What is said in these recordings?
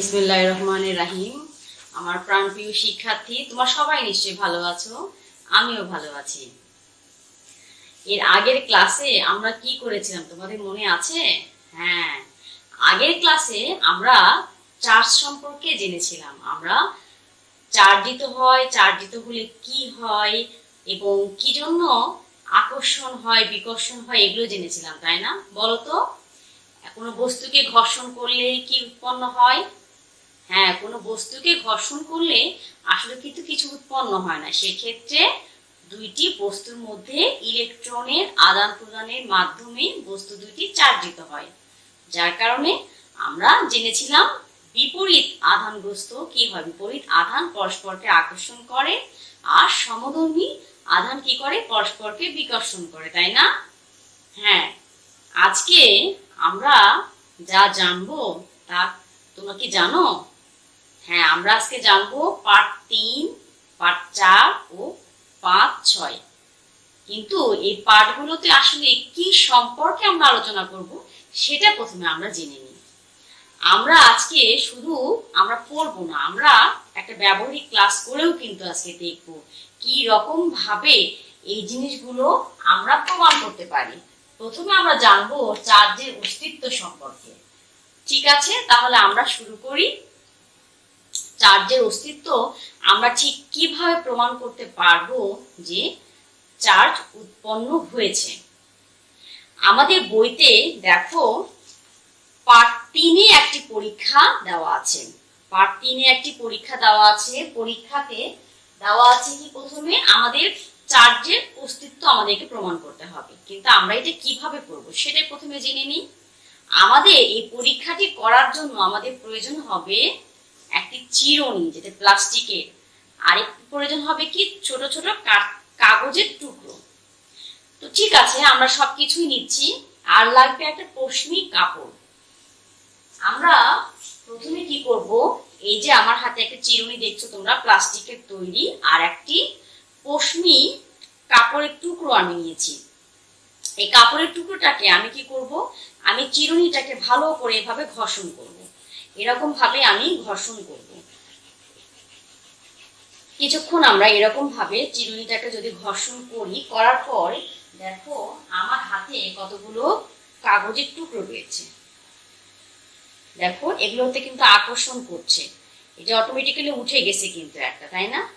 বিসমিল্লাহ রহমানের রাহিম। আমার প্রাণপ্রিয় শিক্ষার্থী, তোমার সবাই নিশ্চয়ই ভালো আছো, আমিও ভালো আছি। এর আগের ক্লাসে আমরা কি করেছিলাম, তোমাদের মনে আছে? হ্যাঁ আগের ক্লাসে আমরা চার্জ সম্পর্কে জেনেছিলাম। আমরা চার্জিত হয়, চার্জিত হলে কি হয় এবং কি জন্য আকর্ষণ হয়, বিকর্ষণ হয়, এগুলো জেনেছিলাম, তাই না? বলো তো। কোনো বস্তুকে ঘর্ষণ করলে কি উৎপন্ন হয়? হ্যাঁ কোনো বস্তুকে ঘর্ষণ করলে আসলে কিন্তু কিছু উৎপন্ন হয় না। সেক্ষেত্রে দুইটি বস্তুর মধ্যে ইলেকট্রনের আদান প্রদানের মাধ্যমে বস্তু দুইটি চার্জিত হয়। যার কারণে আমরা জেনেছিলাম বিপরীত আধানগ্রস্ত কি হয়? বিপরীত আধান পরস্পরকে আকর্ষণ করে আর সমধর্মী আধান কি করে? পরস্পরকে বিকর্ষণ করে, তাই না? হ্যাঁ আজকে আমরা যা জানব তা তোমরা কি জানো? হ্যাঁ আমরা আজকে জানব পার্ট তিন পার্ট চার ও পাঁচ ছয়। কিন্তু এই পাঠগুলোতে আসলে কি সম্পর্কে আমরা আলোচনা করব সেটা প্রথমে আমরা জেনে নিই। আমরা আজকে শুধু আমরা পড়ব না, আমরা একটা ব্যবহারিক ক্লাস করেও কিন্তু আজকে দেখব কি রকম ভাবে এই জিনিসগুলো আমরা প্রমাণ করতে পারি। প্রথমে আমরা জানব চার্জের অস্তিত্ব সম্পর্কে। ঠিক আছে, তাহলে আমরা শুরু করি। চার্জের অস্তিত্ব আমরা ঠিক কীভাবে প্রমাণ করতে পারব যে চার্জ উৎপন্ন হয়েছে? আমাদের বইতে দেখো পার্ট তিনে একটি পরীক্ষা দেওয়া আছে। পার্ট তিনে একটি পরীক্ষা দেওয়া আছে। পরীক্ষাতে দেওয়া আছে কি প্রথমে? আমাদের চার্জের অস্তিত্ব আমাদেরকে প্রমাণ করতে হবে। কিন্তু আমরা এটা কীভাবে করব সেটাই প্রথমে জেনে নিই। আমাদের এই পরীক্ষাটি করার জন্য আমাদের প্রয়োজন হবে একটি চিরুনি যেটা প্লাস্টিকের আর একটি প্রয়োজন হবে কি? ছোট ছোট কাগজের টুকরো। তো ঠিক আছে, আমরা সবকিছুই নিচ্ছি। আর লাগবে একটা পশমি কাপড়। আমরা প্রথমে কি করব? এই যে আমার হাতে একটা চিরুনি দেখছ তোমরা, প্লাস্টিকের তৈরি। আর একটি পশমি কাপড়ের টুকরো আমি নিয়েছি। এই কাপড়ের টুকরোটাকে আমি কি করব? আমি চিরুনিটাকে ভালো করে এভাবে ঘষণ করব। এরকম ভাবে আমি ঘর্ষণ করব। কিছুক্ষণ আমরা এরকম ভাবে চিরুনিটাকে যদি ঘর্ষণ করি, করার পর দেখো আমার হাতে কতগুলো কাগজের টুকরো রয়েছে। দেখো, এগুলোতে কিন্তু আকর্ষণ করছে। এটা অটোমেটিক্যালি উঠে গেছে কিন্তু একটা, তাই না?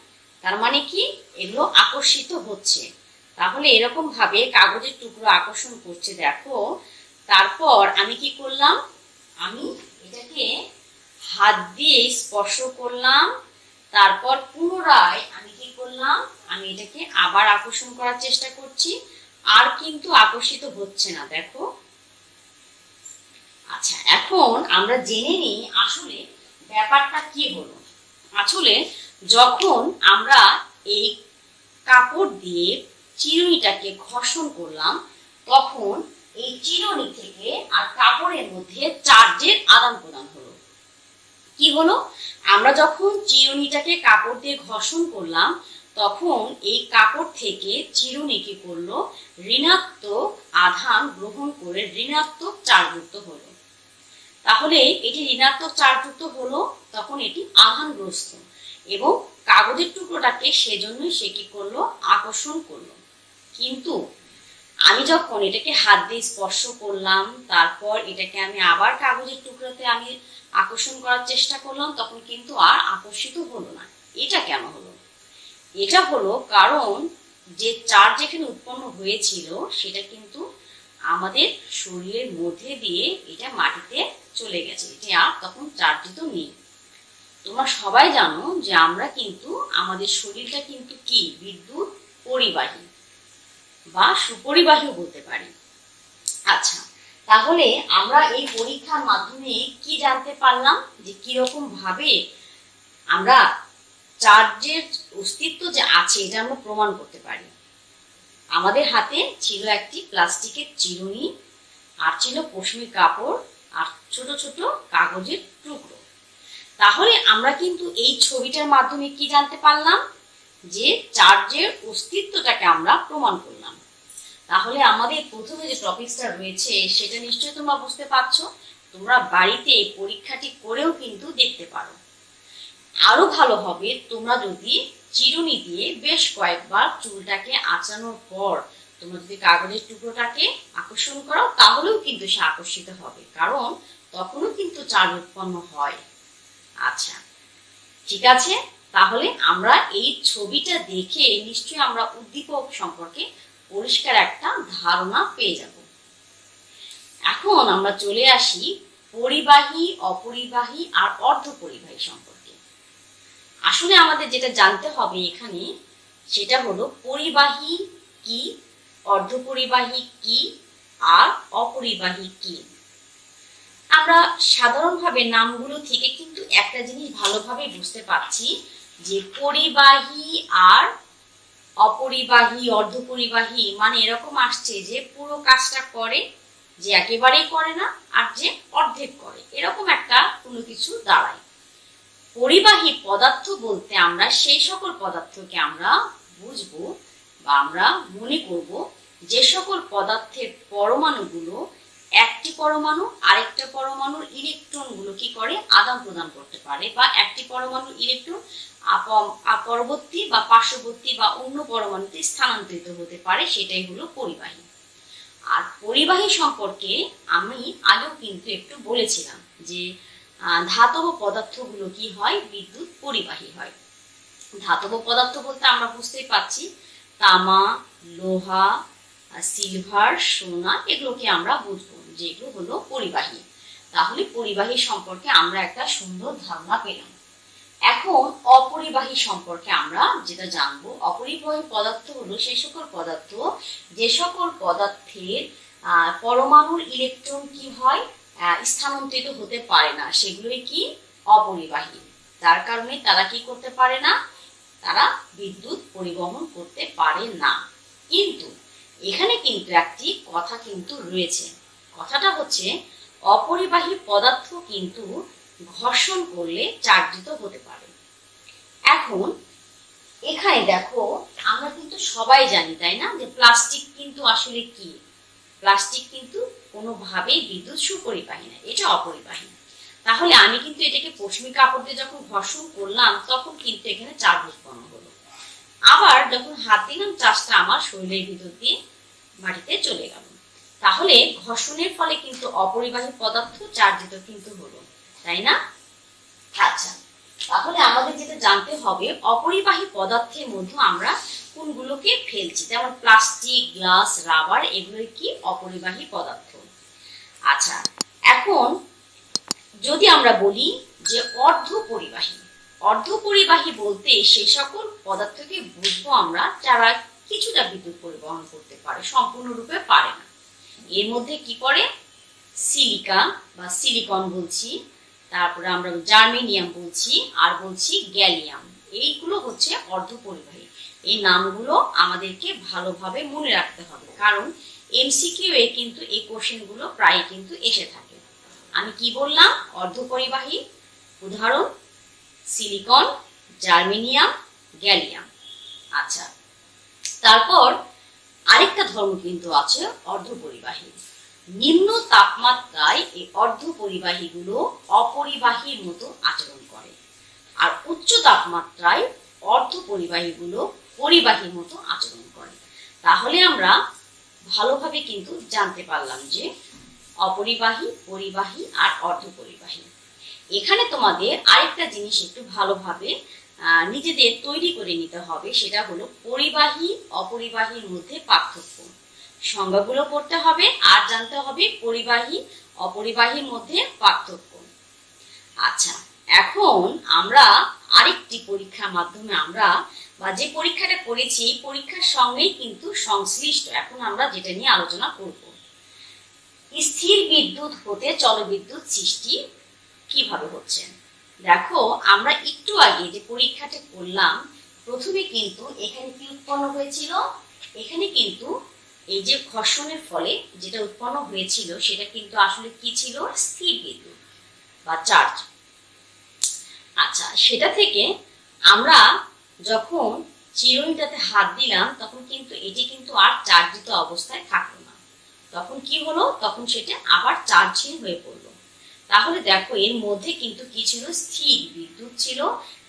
তার মানে কি? এগুলো আকর্ষিত হচ্ছে। তাহলে এরকম ভাবে কাগজের টুকরো আকর্ষণ করছে, দেখো। তারপর আমি কি করলাম? আমি এটাকে হাত দিয়ে স্পর্শ করলাম, তারপর পুনরায় আমি কি করলাম? আমি এটাকে আবার আকর্ষণ করার চেষ্টা করছি, আর কিন্তু আকর্ষিত হচ্ছে না, দেখো। আচ্ছা এখন আমরা জেনে নিই আসলে ব্যাপারটা কি হলো। আসলে যখন আমরা এই কাপড় দিয়ে চিরুনিটাকে ঘর্ষণ করলাম, তখন এই চিরুনি থেকে আর কাপড়ের মধ্যে চার্জের আদান প্রদান হলো। কি হলো? আমরা যখন চিরুনিটাকে কাপড় দিয়ে ঘর্ষণ করলাম, তখন এই কাপড় থেকে চিরুনি কি করল? ঋণাত্মক আধান গ্রহণ করে ঋণাত্মক চার্জযুক্ত হলো। তাহলে এটি ঋণাত্মক চার্জযুক্ত হলো, তখন এটি আধানগ্রস্ত এবং কাগজের টুকরোটাকে সেজন্যই সে কি করল? আকর্ষণ করল। কিন্তু আমি যখন এটাকে হাত দিয়ে স্পর্শ করলাম, তারপর এটাকে আমি আবার কাগজের টুকরোতে আমি আকর্ষণ করার চেষ্টা করলাম, তখন কিন্তু আর আকর্ষিত হলো না। এটা কেন হলো? এটা হলো কারণ যে চার্জ এখানে উৎপন্ন হয়েছিল, সেটা কিন্তু আমাদের শরীরের মধ্যে দিয়ে এটা মাটিতে চলে গেছে। এটা আর তখন চার্জিত নেই। তোমরা সবাই জানো যে আমরা কিন্তু, আমাদের শরীরটা কিন্তু কি? বিদ্যুৎ পরিবাহী। বা সুপরিবাহীও বলতে পারি। আচ্ছা তাহলে আমরা এই পরীক্ষার মাধ্যমে কি জানতে পারলাম যে কীরকম ভাবে আমরা চার্জের অস্তিত্ব যে আছে এটা আমরা প্রমাণ করতে পারি। আমাদের হাতে ছিল একটি প্লাস্টিকের চিরুনি, আর ছিল পশমি কাপড়, আর ছোট ছোট কাগজের টুকরো। তাহলে আমরা কিন্তু এই ছবিটার মাধ্যমে কি জানতে পারলাম? যে চার্জের অস্তিত্বটাকে আমরা প্রমাণ করলাম। তাহলে আমাদের প্রথমে যে টপিকসটা রয়েছে, সেটা নিশ্চয়ই তোমরা বুঝতে পারছ। তোমরা বাড়িতে এই পরীক্ষাটি করেও কিন্তু দেখতে পারো। আরও ভালো হবে, তোমরা যদি চিরুনি দিয়ে বেশ কয়েকবার চুলটাকে আঁচানোর পর তোমরা যদি কাগজের টুকরোটাকে আকর্ষণ করো, তাহলেও কিন্তু সে আকর্ষিত হবে। কারণ তখনও কিন্তু চার্জ উৎপন্ন হয়। আচ্ছা ঠিক আছে? তাহলে আমরা এই ছবিটা দেখে নিশ্চয়ই আমরা উদ্দীপক সম্পর্কে পরিষ্কার একটা ধারণা পেয়ে যাব। এখন আমরা চলে আসি পরিবাহী, অপরিবাহী আর অর্ধ পরিবাহী সম্পর্কে। আসলে আমাদের যেটা জানতে হবে এখানে সেটা হলো পরিবাহী কি, অর্ধপরিবাহী কি আর অপরিবাহী কি? আমরা সাধারণভাবে নামগুলো থেকে কিন্তু একটা জিনিস ভালোভাবে বুঝতে পারছি। যে পরিবাহী আর অপরিবাহী, অর্ধপরিবাহী মানে এরকম আসছে যে পুরো কাজটা করে, যে একেবারেই করে না আর যে অর্ধেক করে। এরকম একটা কোনো কিছু দাঁড়ায়। পরিবাহী পদার্থ বলতে আমরা সেই সকল পদার্থকে আমরা বুঝব বা আমরা মনে করব যে সকল পদার্থের পরমাণুগুলো একটি পরমাণু, আরেকটা পরমাণুর ইলেকট্রনগুলো কি করে আদান প্রদান করতে পারে বা একটি পরমাণুর ইলেকট্রন পরবর্তী বা পার্শ্ববর্তী বা অন্য পরমাণুতে স্থানান্তরিত হতে পারে, সেটাই হলো পরিবাহী। আর পরিবাহী সম্পর্কে আমি আগেও কিন্তু একটু বলেছিলাম যে ধাতব পদার্থগুলো কি হয়? বিদ্যুৎ পরিবাহী হয়। ধাতব পদার্থ বলতে আমরা বুঝতেই পাচ্ছি তামা, লোহা, সিলভার, সোনা, এগুলোকে আমরা বুঝব যে এগুলো হলো পরিবাহী। তাহলে পরিবাহী সম্পর্কে আমরা একটা সুন্দর ধারণা পেলাম। এখন অপরিবাহী সম্পর্কে আমরা যেটা জানব, অপরিবাহী পদার্থ হলো সেই সকল পদার্থ, যে সকল পদার্থের পরমাণুর ইলেকট্রন কি হয় স্থানান্তরিত হতে পারে না, সেগুলোই কি? অপরিবাহী। তার কারণে তারা কি করতে পারে না? তারা বিদ্যুৎ পরিবহন করতে পারে না। কিন্তু এখানে কিন্তু একটি কথা কিন্তু রয়েছে। কথাটা হচ্ছে, অপরিবাহী পদার্থ কিন্তু ঘর্ষণ করলে চার্জিত হতে পারে। এখন, এখানে দেখো, আমরা কিন্তু সবাই জানি, তাই না, যে প্লাস্টিক কিন্তু আসলে কি? প্লাস্টিক কিন্তু কোনোভাবেই বিদ্যুৎ সুপরিবাহী না, এটা অপরিবাহী। তাহলে আমি কিন্তু এটাকে পশ্চিমী কাপড় দিয়ে যখন ঘর্ষণ করলাম, তখন কিন্তু এখানে চার্জ উৎপন্ন হলো। আবার যখন হাত দিলাম, চার্জটা আমার শরীরের ভিতর দিয়ে মাটিতে চলে গেল। তাহলে ঘর্ষণের ফলে কিন্তু অপরিবাহী পদার্থ চার্জিত কিন্তু হলো তাই না? আচ্ছা তাহলে আমাদের যেটা জানতে হবে, অপরিবাহী পদার্থের মধ্যে আমরা কোনগুলোকে ফেলছি? যেমন প্লাস্টিক, গ্লাস, রাবার এগুলো কি অপরিবাহী পদার্থ? আচ্ছা এখন যদি আমরা বলি যে অর্ধ পরিবাহী অর্ধ পরিবাহী বলতে সেই সকল পদার্থকে বুঝব আমরা যারা কিছুটা বিদ্যুৎ পরিবহন করতে পারে, সম্পূর্ণরূপে পারে না। এর মধ্যে কি পড়ে সিলিকা বা সিলিকন বলছি। তারপরে আমরা জার্মেনিয়াম বলছি, আর বলছি গ্যালিয়াম। এইগুলো হচ্ছে অর্ধপরিবাহী। এই নামগুলো আমাদেরকে ভালোভাবে মনে রাখতে হবে। কারণ এমসিকিউ এ কিন্তু এই কোশ্চেনগুলো প্রায় কিন্তু এসে থাকে। আমি কি বললাম? অর্ধপরিবাহী, উদাহরণ, সিলিকন, জার্মেনিয়াম, গ্যালিয়াম। আচ্ছা তারপর আরেকটা ধর্ম কিন্তু আছে, অর্ধপরিবাহী। নিম্ন তাপমাত্রায় এই অর্ধপরিবাহীগুলো অপরিবাহীর মতো আচরণ করে। আর উচ্চ তাপমাত্রায় অর্ধপরিবাহীগুলো পরিবাহীর মতো আচরণ করে। তাহলে আমরা ভালোভাবে কিন্তু জানতে পারলাম যে অপরিবাহী, পরিবাহী আর অর্ধপরিবাহী। এখানে তোমাদের আরেকটা জিনিস একটু ভালোভাবে নিজেদের তৈরি করে নিতে হবে, সেটা হলো পরিবাহী, অপরিবাহীর মধ্যে পার্থক্য। সংজ্ঞাগুলো পড়তে হবে, আর জানতে হবে পরিবাহী অপরিবাহীর মধ্যে পার্থক্য। আচ্ছা এখন আমরা আরেকটি পরীক্ষার মাধ্যমে আমরা, বা যে পরীক্ষাটা করেছি, পরীক্ষার সঙ্গেই কিন্তু সংশ্লিষ্ট। এখন আমরা যেটা নিয়ে আলোচনা করব, স্থির বিদ্যুৎ হতে চলবিদ্যুৎ সৃষ্টি কীভাবে হচ্ছে? দেখো, আমরা একটু আগে যে পরীক্ষাটা করলাম, প্রথমে কিন্তু এখানে কি উৎপন্ন হয়েছিল? এখানে কিন্তু এই যে ঘর্ষণের ফলে যেটা উৎপন্ন হয়েছিল, সেটা কিন্তু আসলে কি ছিল? স্থির বিদ্যুৎ বা চার্জ। আচ্ছা সেটা থেকে আমরা যখন চিরুনিটাতে হাত দিলাম, তখন কিন্তু এটি কিন্তু আর চার্জিত অবস্থায় থাকল না। তখন কি হলো? তখন সেটা আবার চার্জহীন হয়ে পড়ল। তাহলে দেখো, এর মধ্যে কিন্তু কি ছিল? স্থির বিদ্যুৎ ছিল,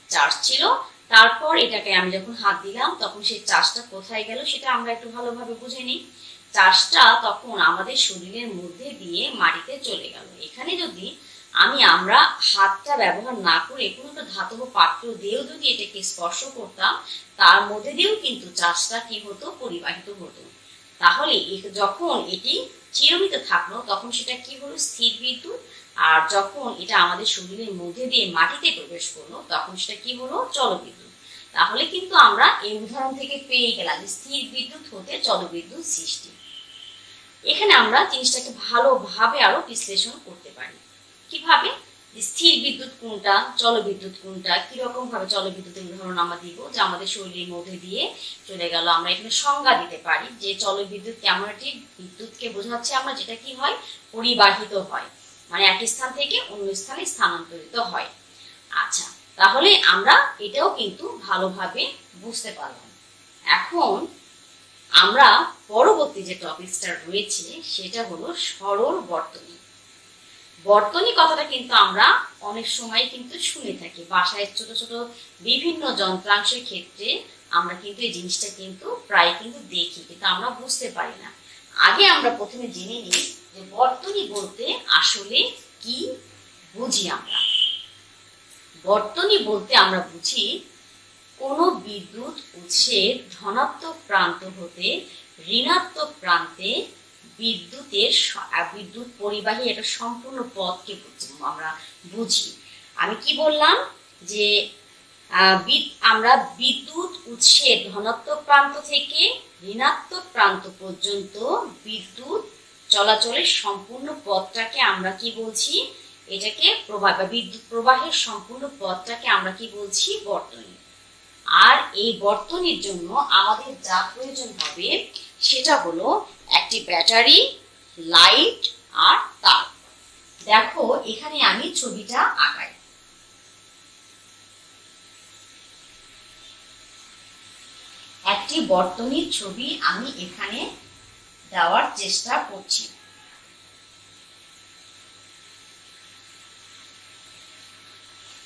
চার্জ ছিল। তারপর এটাকে আমি যখন হাত দিলাম, তখন সেই চার্জটা কোথায় গেল সেটা আমরা একটু ভালোভাবে বুঝে নিই। চার্জটা তখন আমাদের শরীরের মধ্যে দিয়ে মাটিতে চলে গেল। এখানে যদি আমি আমরা হাতটা ব্যবহার না করে কোনো একটা ধাতব পাত্র দিয়েও যদি এটাকে স্পর্শ করতাম, তার মধ্যে দিয়েও কিন্তু চার্জটা কি হতো? পরিবাহিত হতো। তাহলে যখন এটি চিরমিত থাকল, তখন সেটা কি হলো? স্থির বিদ্যুৎ আর যখন এটা আমাদের শরীরের মধ্যে দিয়ে মাটিতে প্রবেশ করল, তখন সেটা কি হলো? জলবিদ্যুৎ। তাহলে কিন্তু আমরা এই উদাহরণ থেকে পেয়ে গেলাম যে স্থির বিদ্যুৎ হতে জলবিদ্যুৎ সৃষ্টি। এখানে আমরা জিনিসটাকে ভালোভাবে আরও বিশ্লেষণ করতে পারি। কীভাবে? স্থির বিদ্যুৎ কোনটা, জলবিদ্যুৎ কোনটা কীরকম ভাবে জলবিদ্যুতের উদাহরণ আমরা দিব যে আমাদের শরীরের মধ্যে দিয়ে চলে গেল। আমরা এখানে সংজ্ঞা দিতে পারি যে জলবিদ্যুৎ কেমন একটি বিদ্যুৎকে বোঝাচ্ছে আমরা যেটা কি হয়? পরিবাহিত হয়। মানে এক স্থান থেকে অন্য স্থানে স্থানান্তরিত হয়। আচ্ছা তাহলে আমরা এটাও কিন্তু ভালোভাবে বুঝতে পারলাম। এখন আমরা পরবর্তী যে টপিকসটা রয়েছে, সেটা হলো সরল বর্তনী। বর্তনী কথাটা কিন্তু আমরা অনেক সময় কিন্তু শুনে থাকি। বাসায় ছোট ছোট বিভিন্ন যন্ত্রাংশের ক্ষেত্রে আমরা কিন্তু এই জিনিসটা কিন্তু প্রায় কিন্তু দেখি, কিন্তু আমরা বুঝতে পারি না। আগে আমরা প্রথমে জেনে নিই বর্তনী বলতে আসলে কি বুঝি আমরা? বর্তনী বলতে আমরা বুঝি কোনো বিদ্যুৎ উৎসের ধনাত্মক প্রান্ত হতে ঋণাত্মক প্রান্তে বিদ্যুতের বিদ্যুৎ পরিবাহী একটা সম্পূর্ণ পথকে আমরা বুঝি। আমি কি বললাম? যে আমরা বিদ্যুৎ উৎসের ধনাত্মক প্রান্ত থেকে ঋণাত্মক প্রান্ত পর্যন্ত বিদ্যুৎ চলাচলের সম্পূর্ণ পথটাকে আমরা কি বলছি? এটাকে প্রবাহ বা বিদ্যুৎ প্রবাহের সম্পূর্ণ পথটাকে আমরা কি বলছি? বর্তনী। আর এই বর্তনীর জন্য আমাদের যা প্রয়োজন হবে সেটা হলো একটি ব্যাটারি, লাইট আর তার। দেখো, এখানে আমি ছবিটা আঁকাই। একটি বর্তনীর ছবি আমি এখানে দেওয়ার চেষ্টা করছি।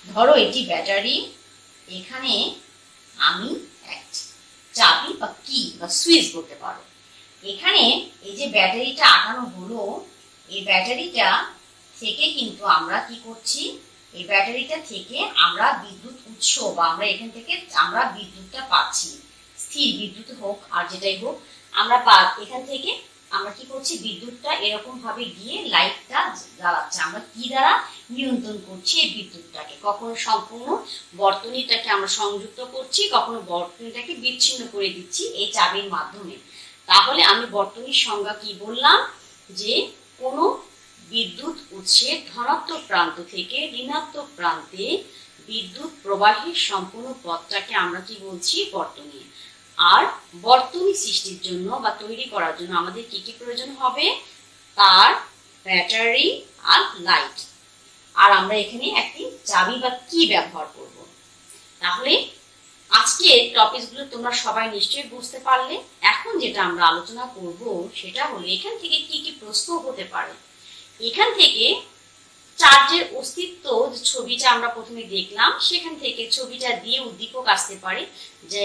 ধরো এটি ব্যাটারি, এখানে আমি চাবি বা কি বা সুইচ বলতে পারো। এখানে এই যে ব্যাটারিটা আটানো হলো, এই ব্যাটারিটা থেকে কিন্তু আমরা কি করছি, এই ব্যাটারিটা থেকে আমরা বিদ্যুৎ উৎস বা আমরা এখান থেকে আমরা বিদ্যুৎটা পাচ্ছি। স্থির বিদ্যুৎ হোক আর যেটাই হোক আমরা পা এখান থেকে আমরা কি করছি? বিদ্যুৎটা এরকম ভাবে গিয়ে লাইটটা জ্বালাচ্ছে। আমরা কি দ্বারা নিয়ন্ত্রণ করছি এই বিদ্যুৎটাকে? কখনো সম্পূর্ণ বর্তনীটাকে আমরা সংযুক্ত করছি, কখনো বর্তনীটাকে বিচ্ছিন্ন করে দিচ্ছি এই চাবির মাধ্যমে। তাহলে আমি বর্তনীর সংজ্ঞা কি বললাম? যে কোনো বিদ্যুৎ উৎসের ধনাত্মক প্রান্ত থেকে ঋণাত্মক প্রান্তে বিদ্যুৎ প্রবাহের সম্পূর্ণ পথটাকে আমরা কি বলছি? বর্তনী আর বর্তনী সৃষ্টির জন্য বা তৈরি করার জন্য আমাদের কি কি প্রয়োজন হবে? তার ব্যাটারি আর লাইট আর আমরা এখানে একটি চাবি বা কি ব্যবহার করব। তাহলে আজকে টপিকগুলো তোমরা সবাই নিশ্চয়ই বুঝতে পারলে। এখন যেটা আমরা আলোচনা করব সেটা হলো এখান থেকে কি কি প্রশ্ন হতে পারে। এখান থেকে চার্জের অস্তিত্ব ছবিটা আমরা প্রথমে দেখলাম, সেখান থেকে ছবিটা দিয়ে উদ্দীপক আসতে পারে যে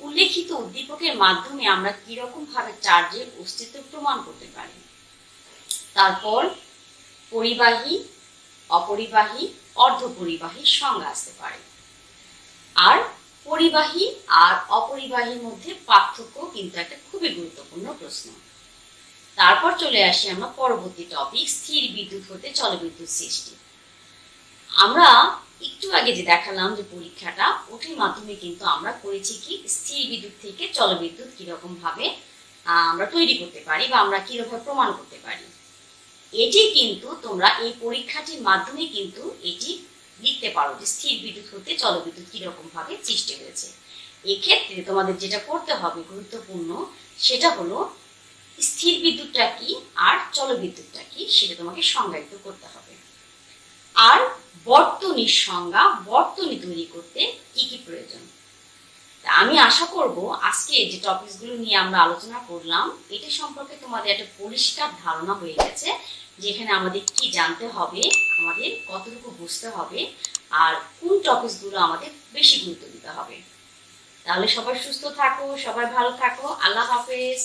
উল্লেখিত উদ্দীপকের মাধ্যমে আমরা কীরকম ভাবে চার্জের অস্তিত্ব প্রমাণ করতে পারি? তারপর, পরিবাহী, অপরিবাহী অর্ধপরিবাহী সংজ্ঞা আসতে পারে। আর পরিবাহী আর অপরিবাহীর মধ্যে পার্থক্য কিন্তু একটা খুবই গুরুত্বপূর্ণ প্রশ্ন। তারপর চলে আসি আমরা পরবর্তী টপিক স্থির বিদ্যুৎ হতে জলবিদ্যুৎ সৃষ্টি। আমরা একটু আগে যে দেখালাম যে পরীক্ষাটা, ওটির মাধ্যমে কিন্তু আমরা করেছি কি, স্থির বিদ্যুৎ থেকে চলবিদ্যুৎ কীরকম ভাবে আমরা তৈরি করতে পারি বা আমরা কীরকম প্রমাণ করতে পারি। এটি কিন্তু তোমরা এই পরীক্ষাটির মাধ্যমে কিন্তু এটি লিখতে পারো যে স্থির বিদ্যুৎ হতে চলবিদ্যুৎ কীরকম ভাবে সৃষ্টি হয়েছে। এক্ষেত্রে তোমাদের যেটা করতে হবে গুরুত্বপূর্ণ, সেটা হলো স্থির বিদ্যুৎটা কি আর চলবিদ্যুৎটা কি, সেটা তোমাকে সংজ্ঞায়িত করতে হবে। আর বর্তনীর সংজ্ঞা, বর্তনী তৈরি করতে কি কি প্রয়োজন? আমি আশা করব আজকে যে টপিকসগুলো নিয়ে আমরা আলোচনা করলাম, এটা সম্পর্কে তোমাদের একটা পরিষ্কার ধারণা হয়ে গেছে, যেখানে আমাদের কি জানতে হবে, আমাদের কতটুকু বুঝতে হবে, আর কোন টপিকসগুলো আমাদের বেশি গুরুত্ব দিতে হবে। তাহলে সবাই সুস্থ থাকো, সবাই ভালো থাকো, আল্লাহ হাফেজ।